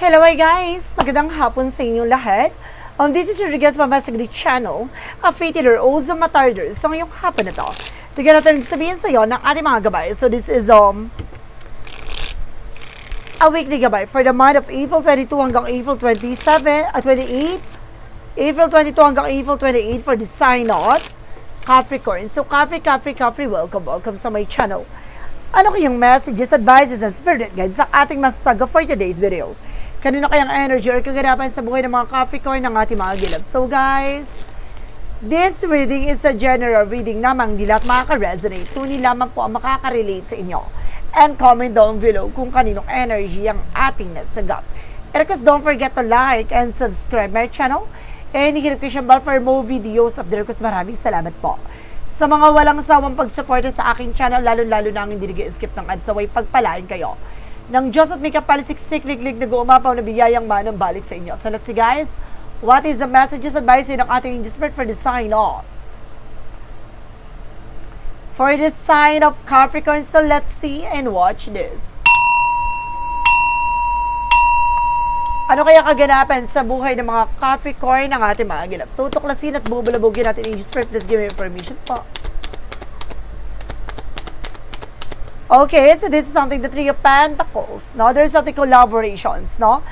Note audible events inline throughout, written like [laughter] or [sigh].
Hello hi guys! Magandang hapon sa inyong lahat. Um, this is Rodriguez Mamasagli Channel, a faith healer, also matarder. So ngayong hapon na to, tignan natin sabihin sa iyo ng ating mga gabay. So this is um, a weekly gabay for the month of April 22 hanggang April 27, at 28, April 22 hanggang April 28 for the sign of Capricorn. So Capri, Capri, Capri, welcome, welcome sa my channel. Ano kayong messages, advices, and spirit guides sa ating masasaga for today's video? Kanino kayang energy or kaganapan sa buhay ng mga Capricorn ng ating mga gilab? So guys, this reading is a general reading namang hindi lahat makaka-resonate. Tunay lamang po ang makaka-relate sa inyo. And comment down below kung kaninong energy ang ating nasagap. And of don't forget to like and subscribe my channel. And siyang bell for more videos up there. Kus maraming salamat po. Sa mga walang sawang pagsuporta sa aking channel, lalo-lalo na ang hindi nag-skip ng ads, saway pagpalain kayo. Nang Diyos at may kapalisik-sik, liglig, nag-uumapaw na biyayang manang balik sa inyo. So let's see guys, what is the messages advice ng ating spirit for the sign of? For the sign of Capricorn, so let's see and watch this. Ano kaya kaganapan sa buhay ng mga Capricorn ng ating mga gilap? Tutuklasin at bubulabugin natin ang spirit. Please give me information po. Okay, so this is something, the Three of Pentacles, no? There's something collaborations, no?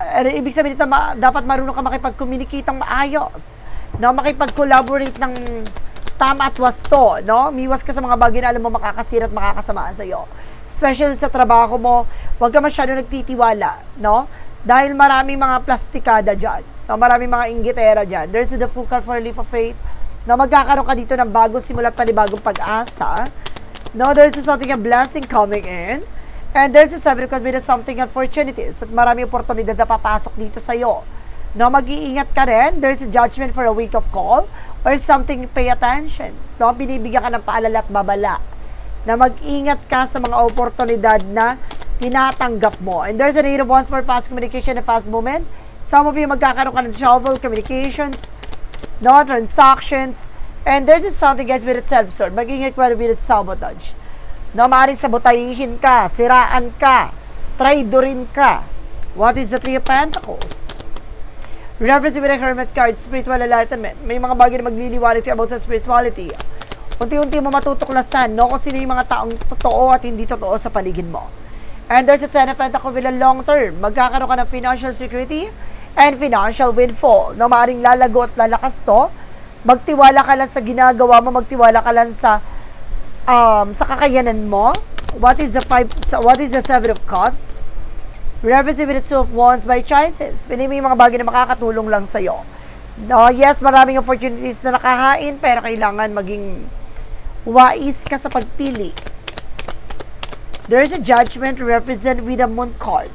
Uh, ibig sabihin nito, ma- dapat marunong ka makipag-communicate ng maayos, no? Makipag-collaborate ng tama at wasto, no? Miwas ka sa mga bagay na alam mo makakasira at makakasama sa iyo. Especially sa trabaho mo, huwag ka masyado nagtitiwala, no? Dahil maraming mga plastikada dyan, no? maraming mga inggitera dyan. There's the full card for a leap of faith, na magkakaroon ka dito ng bagong simula pa bagong pag-asa, No, there's something a blessing coming in. And there's a seven because with something opportunities at maraming oportunidad na papasok dito sa iyo. No, mag-iingat ka rin. There's a judgment for a week of call or something pay attention. No, binibigyan ka ng paalala at babala na mag-ingat ka sa mga oportunidad na tinatanggap mo. And there's a need of once more fast communication and fast movement. Some of you magkakaroon ka ng travel, communications, no, transactions, And there's is something guys with itself, sir. Mag-ingat ka with sabotage. No, maaaring sabotahihin ka, siraan ka, traidorin ka. What is the Three of Pentacles? Reference with a Hermit card, spiritual enlightenment. May mga bagay na magliliwanag about sa spirituality. Unti-unti mo matutuklasan, no, kung sino yung mga taong totoo at hindi totoo sa paligid mo. And there's a Ten of Pentacles with a long term. Magkakaroon ka ng financial security and financial windfall. No, maaaring lalago at lalakas to magtiwala ka lang sa ginagawa mo, magtiwala ka lang sa um, sa kakayanan mo. What is the five what is the seven of cups? Reference with the two of wands by choices. Pili mo mga bagay na makakatulong lang sa iyo. No, yes, maraming opportunities na nakahain, pero kailangan maging wais ka sa pagpili. There is a judgment represent with a moon card.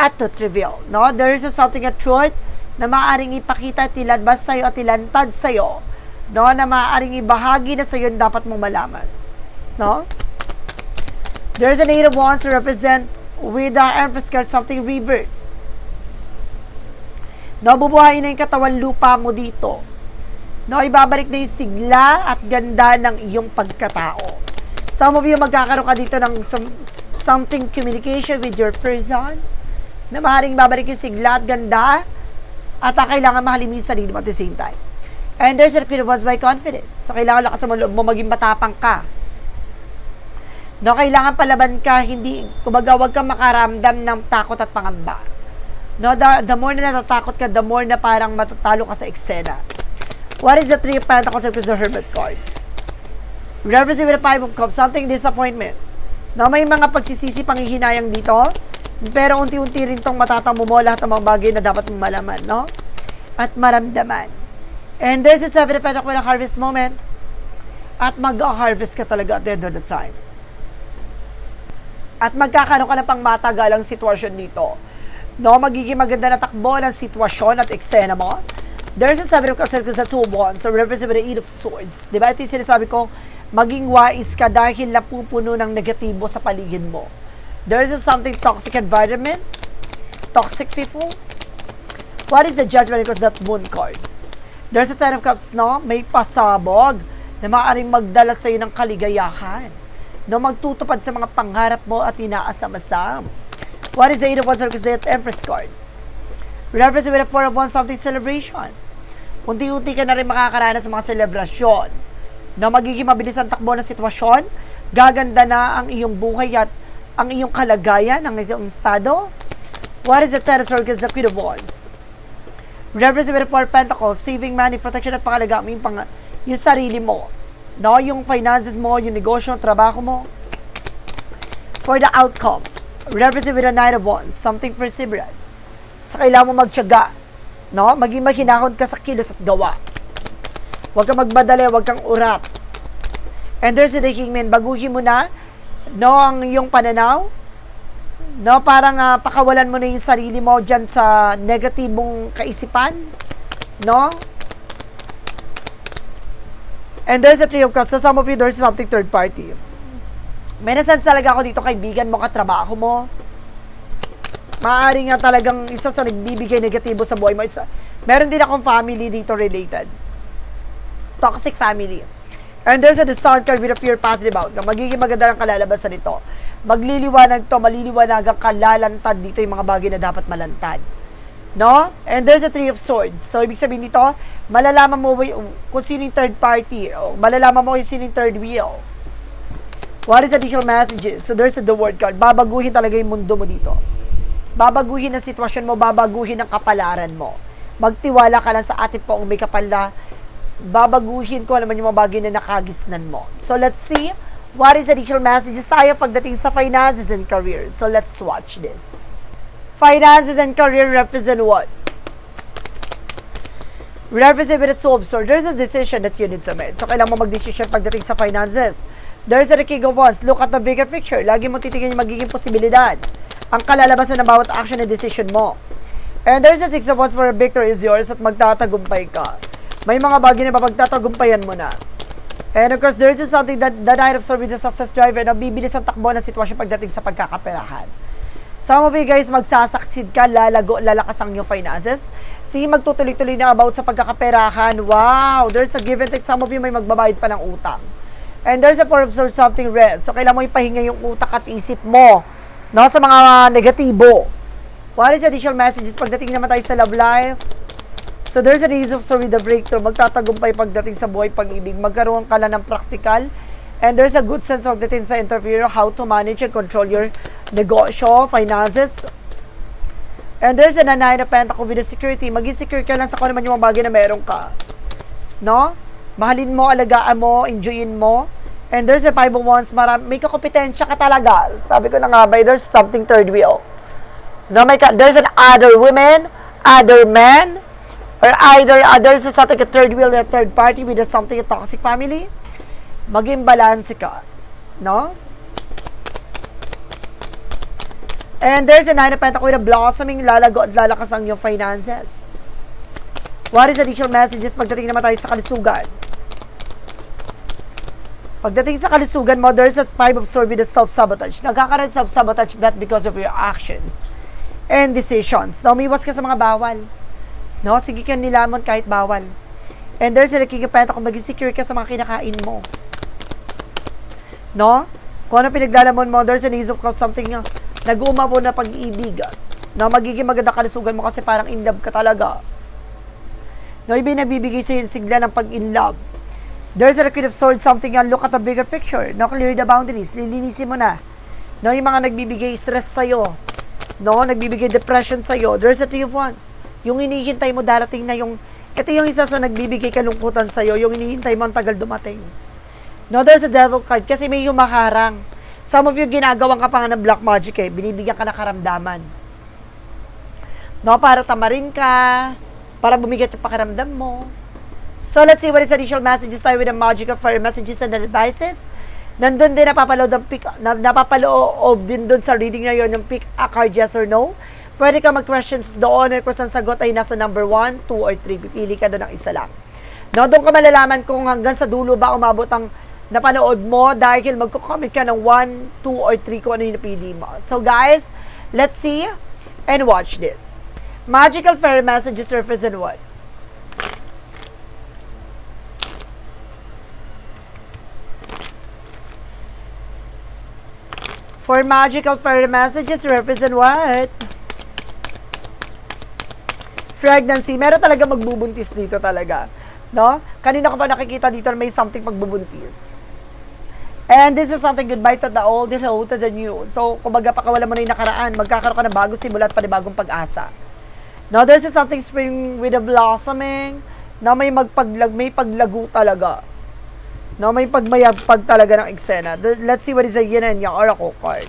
At to trivial, no? There is a something a truth na maaaring ipakita, tilabas sa'yo at tilantad sa'yo, no? na maaaring ibahagi na sa'yo dapat mong malaman. No? There's a native wants to represent with the emphasis card something revert. No, bubuhayin na yung katawan lupa mo dito. No, ibabalik na yung sigla at ganda ng iyong pagkatao. Some of you magkakaroon ka dito ng some, something communication with your person na maaaring babalik yung sigla at ganda at uh, kailangan mahalin mo yung sarili mo at the same time. And there's a of wands by confidence. So, kailangan lakas mo loob mo, maging matapang ka. No, kailangan palaban ka, hindi, kumbaga, huwag kang makaramdam ng takot at pangamba. No, the, the more na natatakot ka, the more na parang matatalo ka sa eksena. What is the three of pentacles of the hermit card? Referencing with the five of cups, something disappointment. No, may mga pagsisisi panghihinayang dito, pero unti-unti rin tong matatamo mo lahat ng mga bagay na dapat mong malaman, no? At maramdaman. And there's a seven of pentacles with a harvest moment. At mag-harvest ka talaga at the end of the time. At magkakaroon ka na pang matagalang sitwasyon dito. No, magiging maganda na takbo ng sitwasyon at eksena mo. There's a seven of cups sa two wands, so represent the eight of swords. Di ba? Ito yung sinasabi ko, maging wise ka dahil napupuno ng negatibo sa paligid mo. There's a something toxic environment, toxic people. What is the judgment because that moon card? There's a ten of cups, no? May pasabog na maaaring magdala sa iyo ng kaligayahan. No, magtutupad sa mga pangarap mo at inaasam-asam. What is the 8 of Wands Circus the Empress card? Reference with a 4 of Wands something celebration. Unti-unti ka na rin makakaranas sa mga selebrasyon na magiging mabilis ang takbo ng sitwasyon, gaganda na ang iyong buhay at ang iyong kalagayan, ang iyong estado. What is the Ten of Circus, the Queen of Wands? Four of Pentacles, saving money, protection at pangalaga mo yung, pang, yung sarili mo. No? Yung finances mo, yung negosyo, trabaho mo. For the outcome, reference with the Nine of Wands, something perseverance. Sa kailangan mo magtyaga. No? Maging mahinahon ka sa kilos at gawa. Huwag kang magmadali, huwag kang urat. And there's the Kingman, baguhin mo na no, ang iyong pananaw. No, parang ah, pakawalan mo na yung sarili mo dyan sa negatibong kaisipan. No? And there's a three of cups. So some of you, there's something third party. May nasense talaga ako dito, kaibigan mo, katrabaho mo. Maaari nga talagang isa sa nagbibigay negatibo sa buhay mo. It's, meron din akong family dito related. Toxic family. And there's a sun card with a pure positive outcome. Magiging maganda ang kalalabasan nito. Magliliwanag to, maliliwanag ang kalalantad dito yung mga bagay na dapat malantad. No? And there's a three of swords. So, ibig sabihin nito, malalaman mo kung sino yung third party. O malalaman mo kung sino yung third wheel. What is additional messages? So, there's a the word card. Babaguhin talaga yung mundo mo dito. Babaguhin ang sitwasyon mo, babaguhin ang kapalaran mo. Magtiwala ka lang sa ating poong may kapal na babaguhin ko naman yung mga bagay na nakagisnan mo. So, let's see what is additional messages tayo pagdating sa finances and career. So, let's watch this. Finances and career represent what? Represent with of swords. There's a decision that you need to make. So, kailangan mo mag-decision pagdating sa finances. There's a king of wands. Look at the bigger picture. Lagi mo titingnan yung magiging posibilidad. Ang kalalabasan ng bawat action and decision mo. And there's a six of wands for a victory is yours at magtatagumpay ka. May mga bagay na papagtatagumpayan mo na. And of course, there's is something that the Knight of with the success driver na bibilis ang takbo ng sitwasyon pagdating sa pagkakaperahan. Some of you guys, magsasaksid ka, lalago, lalakas ang iyong finances. See, magtutuloy-tuloy na about sa pagkakaperahan. Wow! There's a give and take. Some of you may magbabayad pa ng utang. And there's a for of something rest. So, kailangan mo ipahinga yung utak at isip mo. No? Sa mga negatibo. What is additional messages pagdating naman tayo sa love life? So there's an ease of story the breakthrough. Magtatagumpay pagdating sa buhay pag-ibig. Magkaroon ka lang ng practical. And there's a good sense of dating sa interview, how to manage and control your negosyo, finances. And there's a nine of pentacle with the security. Maging secure ka lang sa kung ano man yung mga bagay na meron ka. No? Mahalin mo, alagaan mo, enjoyin mo. And there's a five of wands, marami, may kakompetensya ka talaga. Sabi ko na nga ba, there's something third wheel. No, may ka, there's an other women, other men, or either uh, there's a something a third wheel or third party with something a toxic family. Maging balance ka. No? And there's a nine of pentacles with a blossoming lalago at lalakas ang iyong finances. What is additional messages pagdating naman tayo sa kalisugan? Pagdating sa kalisugan mo, there's a five of swords with a self-sabotage. Nagkakaroon self-sabotage but because of your actions and decisions. Na umiwas ka sa mga bawal. No? Sige ka nilamon kahit bawal. And there's a king of pentacles, maging secure ka sa mga kinakain mo. No? Kung ano pinaglalamon mo, there's an ease of cause something na nag-uumabo na pag-ibig. Na magiging maganda kalisugan mo kasi parang in love ka talaga. No, ibig nagbibigay sa sigla ng pag-in love. There's a queen of swords, something na look at the bigger picture. No, clear the boundaries. Lilinisin mo na. No, yung mga nagbibigay stress sa'yo. No, nagbibigay depression sa'yo. There's a three of wands. Yung hinihintay mo darating na yung, ito yung isa sa nagbibigay kalungkutan sa'yo, yung hinihintay mo ang tagal dumating. No, there's a devil card kasi may humaharang. Some of you ginagawang ka pa nga ng black magic eh. Binibigyan ka ng karamdaman. No, para tamarin ka, para bumigat yung pakiramdam mo. So, let's see what is additional messages tayo with the magic of fire messages and advices. Nandun din napapaload ang pick, na, napapaloob din doon sa reading na yon yung pick a card yes or no. Pwede ka mag-questions doon at kung saan sagot ay nasa number 1, 2, or 3. Pipili ka doon ng isa lang. No, doon ka malalaman kung hanggang sa dulo ba umabot ang napanood mo dahil magko-comment ka ng 1, 2, or 3 kung ano yung napili mo. So guys, let's see and watch this. Magical fairy messages represent what? For magical fairy messages, represent what? Pregnancy. Meron talaga magbubuntis dito talaga. No? Kanina ko pa nakikita dito may something pagbubuntis. And this is something goodbye to the old, hello to the new. So, kumbaga pakawala mo na yung nakaraan, magkakaroon ka ng bagong simula at panibagong pag-asa. Now, there's a something spring with a blossoming na may magpaglag, may paglago talaga. No, may pagmayagpag talaga ng eksena. Let's see what is the yin and yang oracle card.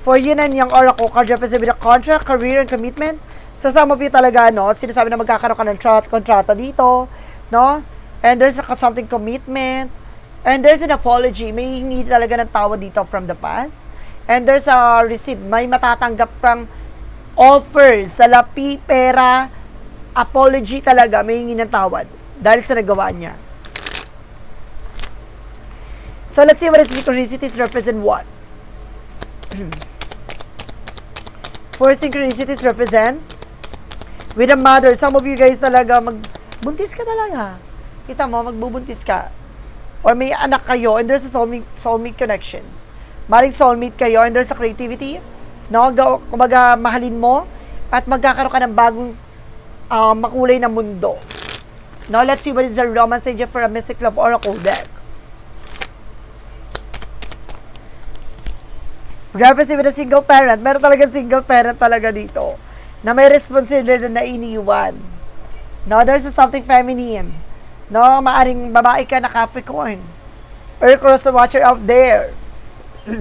For yin and yang oracle card represent with a contract, career, and commitment. So some of you talaga, no, sinasabi na magkakaroon ka ng tra- kontrata dito, no? And there's a, something commitment. And there's an apology. May hingi talaga ng tawad dito from the past. And there's a receipt. May matatanggap kang offers, salapi, pera, apology talaga. May hingi ng tawad dahil sa nagawa niya. So let's see what the synchronicities represent what. [clears throat] Four synchronicities represent with a mother. Some of you guys talaga magbuntis ka talaga. Kita mo, magbubuntis ka. Or may anak kayo and there's a soulmate, soulmate connections. Maring soulmate kayo and there's a creativity. No? Kumbaga, mahalin mo at magkakaroon ka ng bagong ah, makulay na mundo. Now, let's see what is the romance agent for a Mystic Love Oracle deck. Reference with a single parent. Meron talaga single parent talaga dito. Na may responsibilidad na iniwan. No, there's a something feminine. No, maaring babae ka na Capricorn. Or cross the watcher out there. [clears throat]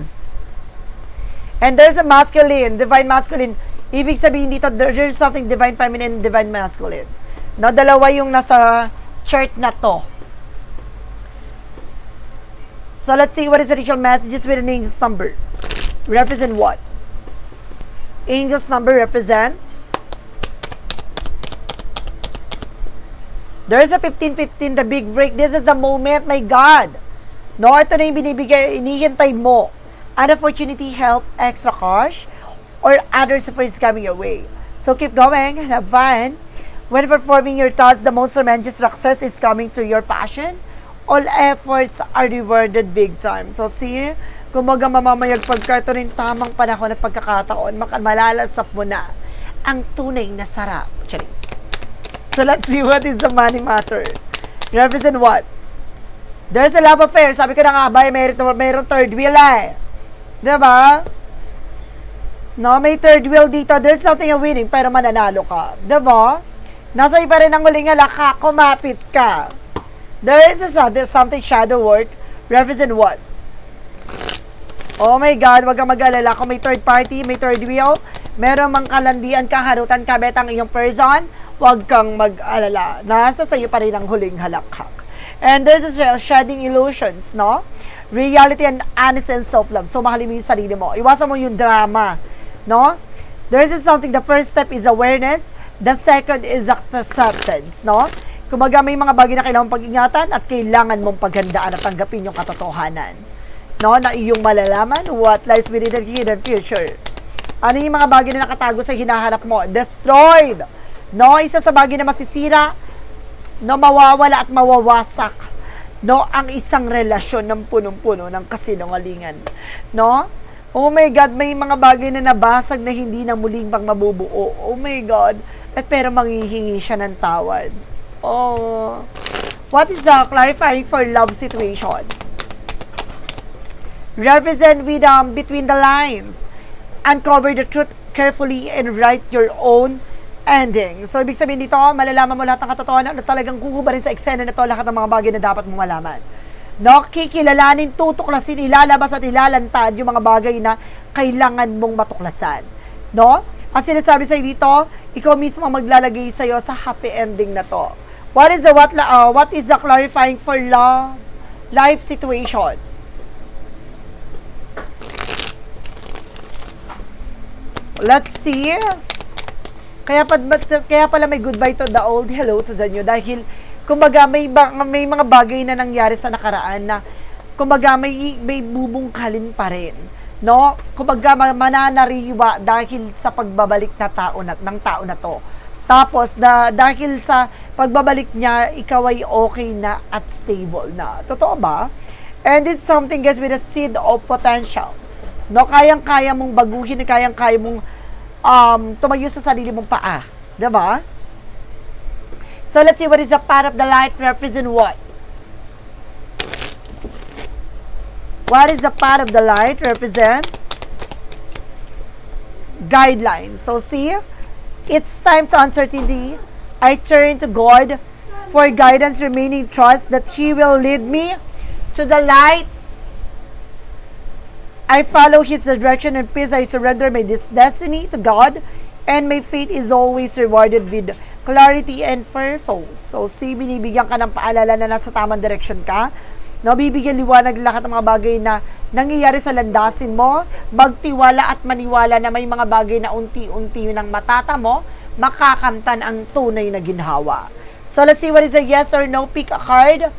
And there's a masculine, divine masculine. Ibig sabihin dito, there- there's something divine feminine and divine masculine. No, dalawa yung nasa chart na to. So let's see what is the ritual messages with an angel's number. Represent what? Angel's number represent There's a 15-15, the big break. This is the moment, my God. No, ito na yung binibigay, inihintay mo. An opportunity, help, extra cash, or other support is coming your way. So keep going and have fun. When performing your task, the most tremendous success is coming to your passion. All efforts are rewarded big time. So see, kumaga mamamayag pagka ito rin tamang panahon at pagkakataon, malalasap mo na ang tunay na sarap. Charis. So let's see what is the money matter. Represent what? There's a love affair. Sabi ko na nga, bay, meron, meron third wheel eh. Diba? No, may third wheel dito. There's something a winning, pero mananalo ka. Diba? Nasa iba rin ang huling alaka, kumapit ka. There is a, something shadow work. Represent what? Oh my God, wag kang mag-alala. Kung may third party, may third wheel, meron mang kalandian, kaharutan, kabet ang iyong person, wag kang mag-alala. Nasa sa'yo pa rin ang huling halakhak. And a sh- shedding illusions, no? Reality and honest and self-love. So, mahalin mo yung sarili mo. Iwasan mo yung drama, no? There's is something, the first step is awareness. The second is acceptance, no? Kumaga may mga bagay na kailangan pag-ingatan at kailangan mong paghandaan at tanggapin yung katotohanan no, na iyong malalaman what lies within the hidden future. Ano yung mga bagay na nakatago sa hinahanap mo? Destroyed! No, isa sa bagay na masisira, no, mawawala at mawawasak. No, ang isang relasyon ng punong-puno ng kasinungalingan. No? Oh my God, may mga bagay na nabasag na hindi na muling pang mabubuo. Oh my God. At pero manghihingi siya ng tawad. Oh. What is the clarifying for love situation? Represent with um, between the lines. Uncover the truth carefully and write your own ending. So, ibig sabihin dito, malalaman mo lahat ng katotohanan na talagang kukubarin sa eksena na to lahat ng mga bagay na dapat mong malaman. No, kikilalanin, tutuklasin, ilalabas at ilalantad yung mga bagay na kailangan mong matuklasan. No? At sinasabi sa'yo dito, ikaw mismo ang maglalagay sa'yo sa happy ending na to. What is the what, uh, what is the clarifying for love, life situation? Let's see. Kaya, pa, kaya pala may goodbye to the old, hello to the new. Dahil, kumbaga, may, may mga bagay na nangyari sa nakaraan na, kumbaga, may, may bubungkalin pa rin. No? Kumbaga, ma- mananariwa dahil sa pagbabalik na tao na, ng tao na to. Tapos, da, dahil sa pagbabalik niya, ikaw ay okay na at stable na. Totoo ba? And it's something guys with a seed of potential. No, kayang-kaya mong baguhin, kayang-kaya mong um, tumayo sa sarili mong paa. 'Di ba? So let's see what is the path of the light represent what? What is the path of the light represent? Guidelines. So see, it's time to uncertainty. I turn to God for guidance, remaining trust that He will lead me to the light. I follow His direction and peace. I surrender my this destiny to God, and my faith is always rewarded with clarity and purpose. So, see, binibigyan ka ng paalala na nasa tamang direction ka. No, bibigyan liwanag lahat ng mga bagay na nangyayari sa landasin mo. Magtiwala at maniwala na may mga bagay na unti-unti ng matata mo, makakamtan ang tunay na ginhawa. So, let's see what is a yes or no. Pick a card.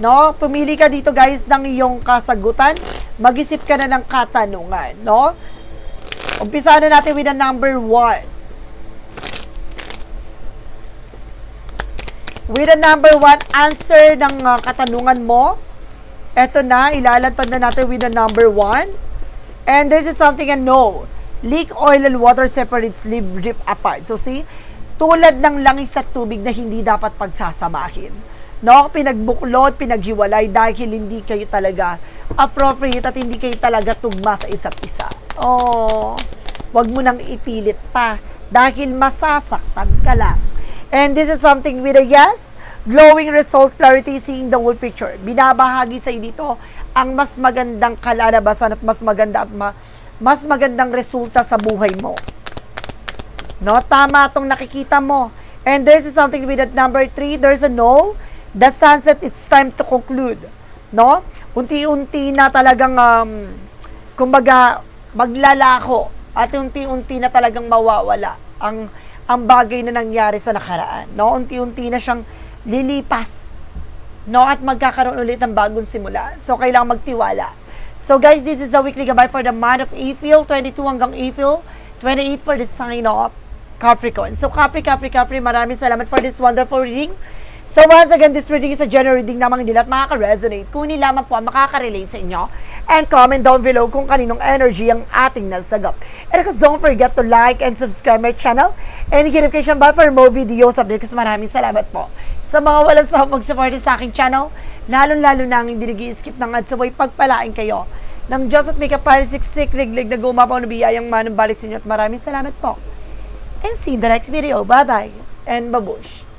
No? Pumili ka dito guys ng iyong kasagutan. Mag-isip ka na ng katanungan. No? Umpisa na natin with the number one. With the number one answer ng uh, katanungan mo, eto na, ilalantad na natin with the number one. And this is something a no. Leak oil and water separates, live, drip apart. So see, tulad ng langis at tubig na hindi dapat pagsasamahin. No, pinagbuklod, pinaghiwalay dahil hindi kayo talaga appropriate at hindi kayo talaga tugma sa isa't isa. Oh, wag mo nang ipilit pa dahil masasaktan ka lang. And this is something with a yes, glowing result, clarity, seeing the whole picture. Binabahagi sa dito ang mas magandang kalalabasan at mas maganda at ma- mas magandang resulta sa buhay mo. No, tama itong nakikita mo. And there's something with that number three, there's a no. The sunset, it's time to conclude. No? Unti-unti na talagang, um, kumbaga, maglalako at unti-unti na talagang mawawala ang ang bagay na nangyari sa nakaraan. No? Unti-unti na siyang lilipas. No? At magkakaroon ulit ng bagong simula. So, kailangan magtiwala. So, guys, this is a weekly gabay for the month of April, 22 hanggang April, 28 for the sign of Capricorn. So, Capri, Capri, Capri, maraming salamat for this wonderful reading. So once again, this reading is a general reading lamang nila at makaka-resonate kung hindi lamang po ang makaka-relate sa inyo. And comment down below kung kaninong energy ang ating nasagap. And of course, don't forget to like and subscribe my channel and hit notification bell for more videos update. Kasi maraming salamat po sa mga walang sahab mag-support sa aking channel. Lalo-lalo na ang hindi nag-skip ng ads sabay pagpalain kayo ng Diyos at may kapalisiksik, liglig na gumapaw na biyayang manong balik sa inyo at maraming salamat po. And see you in the next video. Bye-bye and babush.